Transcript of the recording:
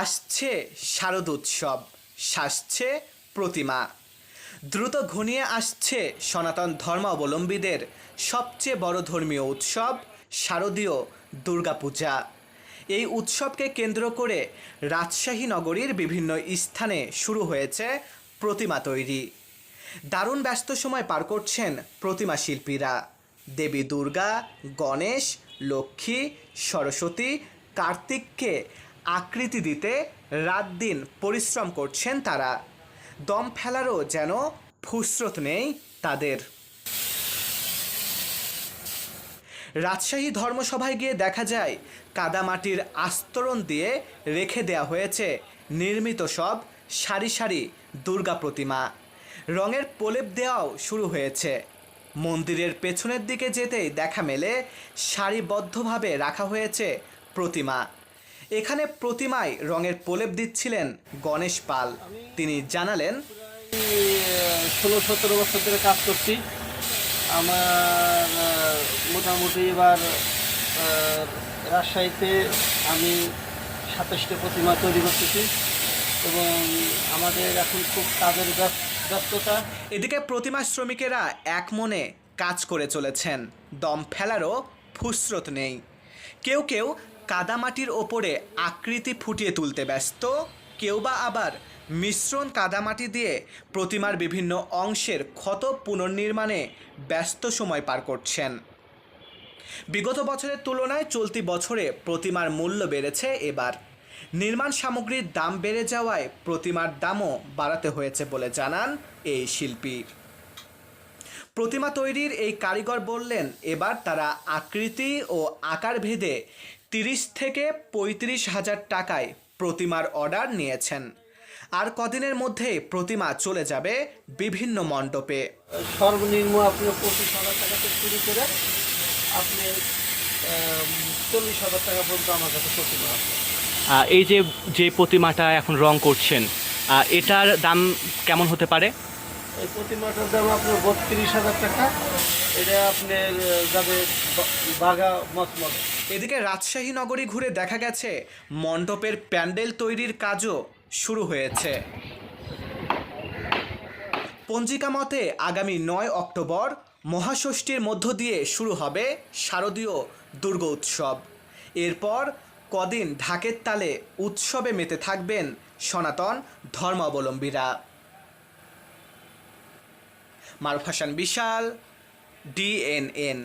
আসছে শারদ উৎসব, সাজছে প্রতিমা। দ্রুত ঘনিয়ে আসছে সনাতন ধর্মাবলম্বীদের সবচেয়ে বড় ধর্মীয় উৎসব শারদীয় দুর্গাপূজা। এই উৎসবকে কেন্দ্র করে রাজশাহী নগরীর বিভিন্ন স্থানে শুরু হয়েছে প্রতিমা তৈরি। দারুণ ব্যস্ত সময় পার করছেন প্রতিমা শিল্পীরা। দেবী দুর্গা, গণেশ, লক্ষ্মী, সরস্বতী, কার্তিককে আকৃতি দিতে রাত দিন পরিশ্রম করছেন তারা। দম ফেলারও যেন ফুসরত নেই তাদের। রাজশাহী ধর্মসভায় গিয়ে দেখা যায়, কাদামাটির আস্তরণ দিয়ে রেখে দেয়া হয়েছে নির্মিত সব সারি সারি দুর্গা প্রতিমা। রঙের প্রলেপ দেওয়াও শুরু হয়েছে। মন্দিরের পেছনের দিকে যেতেই দেখা মেলে, সারিবদ্ধভাবে রাখা হয়েছে প্রতিমা। এখানে প্রতিমায় রঙের প্রলেপ দিচ্ছিলেন গণেশ পাল। তিনি জানালেন ষোলো সতেরো বছর ধরে কাজ করছি। আমার মোটামুটি এবার রাজশাহীতে আমি সাতাশটা প্রতিমা তৈরি করতেছি এবং আমাদের এখন খুব কাজের ব্যস- ব্যস্ততা। এদিকে প্রতিমা শ্রমিকেরা এক মনে কাজ করে চলেছেন। দম ফেলারও ফুসরত নেই। কেউ কেউ কাদামাটির ওপরে আকৃতি ফুটিয়ে তুলতে ব্যস্ত, কেউ বা আবার মিশ্রণ কাদামাটি দিয়ে প্রতিমার বিভিন্ন অংশের ক্ষত পুনর্নির্মাণে ব্যস্ত সময় পার করছেন। বিগত বছরের তুলনায় চলতি বছরে প্রতিমার মূল্য বেড়েছে এবার। নির্মাণ সামগ্রীর দাম বেড়ে যাওয়ায় প্রতিমার দামও বাড়াতে হয়েছে বলে জানান এই শিল্পী। প্রতিমা তৈরির এই কারিগর বললেন, এবার তারা আকৃতি ও আকার ভেদে তিরিশ থেকে পঁয়ত্রিশ হাজার টাকায় প্রতিমার অর্ডার নিয়েছেন। আর কদিনের মধ্যে প্রতিমা চলে যাবে বিভিন্ন মণ্ডপে। সর্বনিম্ন আপনি পঁচিশ হাজার টাকা থেকে শুরু করে আপনি চল্লিশ হাজার টাকা পর্যন্ত আমার কাছে প্রতিমা আছে। এই যে যে প্রতিমাটা এখন রং করছেন এটার দাম কেমন হতে পারে? এই প্রতিমাটার দাম আপনার বত্রিশ হাজার টাকা। এটা আপনার যাবে বাঘা মচমচ এদিকে রাজশাহী নগরী ঘুরে দেখা গেছে, মণ্ডপের প্যান্ডেল তৈরির কাজও শুরু হয়েছে। পঞ্জিকা মতে, আগামী নয় অক্টোবর মহাষষ্ঠীর মধ্য দিয়ে শুরু হবে শারদীয় দুর্গ উৎসব। এরপর কদিন ঢাকের তালে উৎসবে মেতে থাকবেন সনাতন ধর্মাবলম্বীরা। মারুফ হাসান বিশাল ডিএনএন